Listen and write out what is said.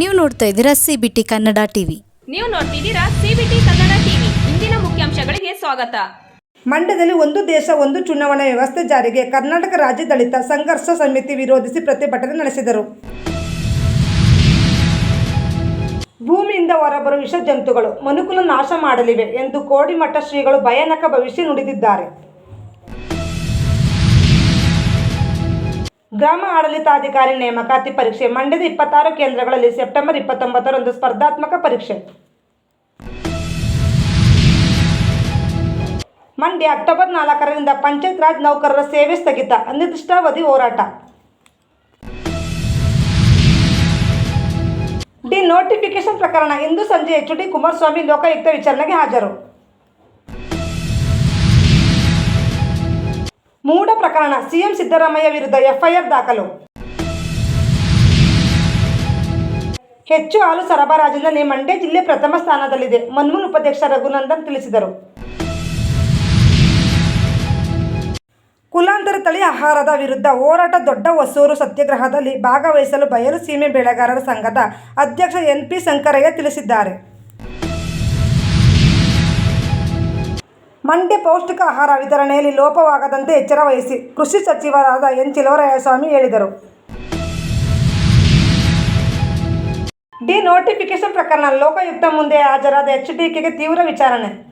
ನೋಡ್ತಾ ಇದ್ದೀರಾ CBT B T Kannada TV ನೀವು ನೋಡ್ತಿದ್ದೀರಾ ಸಿಬಿಟಿ ಕನ್ನಡ ಟಿವಿ ಇಂದಿನ ಮುಖ್ಯಾಂಶಗಳಿಗೆ ಸ್ವಾಗತ. ಮಂಡ್ಯದಲ್ಲಿ ಒಂದು ದೇಶ ಒಂದು ಚುನಾವಣಾ ವ್ಯವಸ್ಥೆ ಜಾರಿಗೆ ಕರ್ನಾಟಕ ರಾಜ್ಯ ದಲಿತ ಸಂಘರ್ಷ ಸಮಿತಿ ವಿರೋಧಿಸಿ ಪ್ರತಿಭಟನೆ ನಡೆಸಿದರು. ಭೂಮಿಯಿಂದ ಹೊರಬರುವ ವಿಷ ಜಂತುಗಳು ಮನುಕುಲ ನಾಶ ಮಾಡಲಿವೆ ಎಂದು ಕೋಡಿಮಠ ಶ್ರೀಗಳು ಭಯಾನಕ ಭವಿಷ್ಯ ನುಡಿದಿದ್ದಾರೆ. ಗ್ರಾಮ ಆಡಳಿತಾಧಿಕಾರಿ ನೇಮಕಾತಿ ಪರೀಕ್ಷೆ, ಮಂಡ್ಯದ ಇಪ್ಪತ್ತಾರು ಕೇಂದ್ರಗಳಲ್ಲಿ ಸೆಪ್ಟೆಂಬರ್ ಇಪ್ಪತ್ತೊಂಬತ್ತರಂದು ಸ್ಪರ್ಧಾತ್ಮಕ ಪರೀಕ್ಷೆ. ಮಂಡ್ಯ ಅಕ್ಟೋಬರ್ ನಾಲ್ಕರಿಂದ ಪಂಚಾಯತ್ ರಾಜ್ ನೌಕರರ ಸೇವೆ ಸ್ಥಗಿತ, ಅನಿರ್ದಿಷ್ಟಾವಧಿ ಹೋರಾಟ. ಡಿ ನೋಟಿಫಿಕೇಶನ್ ಪ್ರಕರಣ, ಇಂದು ಸಂಜೆ ಎಚ್ ಡಿ ಕುಮಾರಸ್ವಾಮಿ ಲೋಕಾಯುಕ್ತ ವಿಚಾರಣೆಗೆ ಹಾಜರು. ಮೂಡ ಪ್ರಕರಣ ಸಿಎಂ ಸಿದ್ದರಾಮಯ್ಯ ವಿರುದ್ಧ ಎಫ್ಐಆರ್ ದಾಖಲು. ಹೆಚ್ಚು ಹಾಲು ಸರಬರಾಜಿನಲ್ಲಿ ಮಂಡ್ಯ ಜಿಲ್ಲೆ ಪ್ರಥಮ ಸ್ಥಾನದಲ್ಲಿದೆ. ಮನ್ಮೂನ್ ಉಪಾಧ್ಯಕ್ಷ ರಘುನಂದನ್ ತಿಳಿಸಿದರು. ಕುಲಾಂತರ ತಳಿ ಆಹಾರದ ವಿರುದ್ಧ ಹೋರಾಟ ದೊಡ್ಡ ಹೊಸೂರು ಸತ್ಯಾಗ್ರಹದಲ್ಲಿ ಭಾಗವಹಿಸಲು ಬಯಲು ಸೀಮೆ ಬೆಳೆಗಾರರ ಸಂಘದ ಅಧ್ಯಕ್ಷ ಎನ್ ಪಿ ಶಂಕರಯ್ಯ ತಿಳಿಸಿದ್ದಾರೆ. ಮಂಡ್ಯ ಪೌಷ್ಟಿಕ ಆಹಾರ ವಿತರಣೆಯಲ್ಲಿ ಲೋಪವಾಗದಂತೆ ಎಚ್ಚರ ವಹಿಸಿ ಕೃಷಿ ಸಚಿವರಾದ ಎನ್. ಚಿಲವರಾಯಸ್ವಾಮಿ ಹೇಳಿದರು. ಡಿ ನೋಟಿಫಿಕೇಶನ್ ಪ್ರಕರಣ ಲೋಕಾಯುಕ್ತ ಮುಂದೆ ಹಾಜರಾದ ಎಚ್. ತೀವ್ರ ವಿಚಾರಣೆ.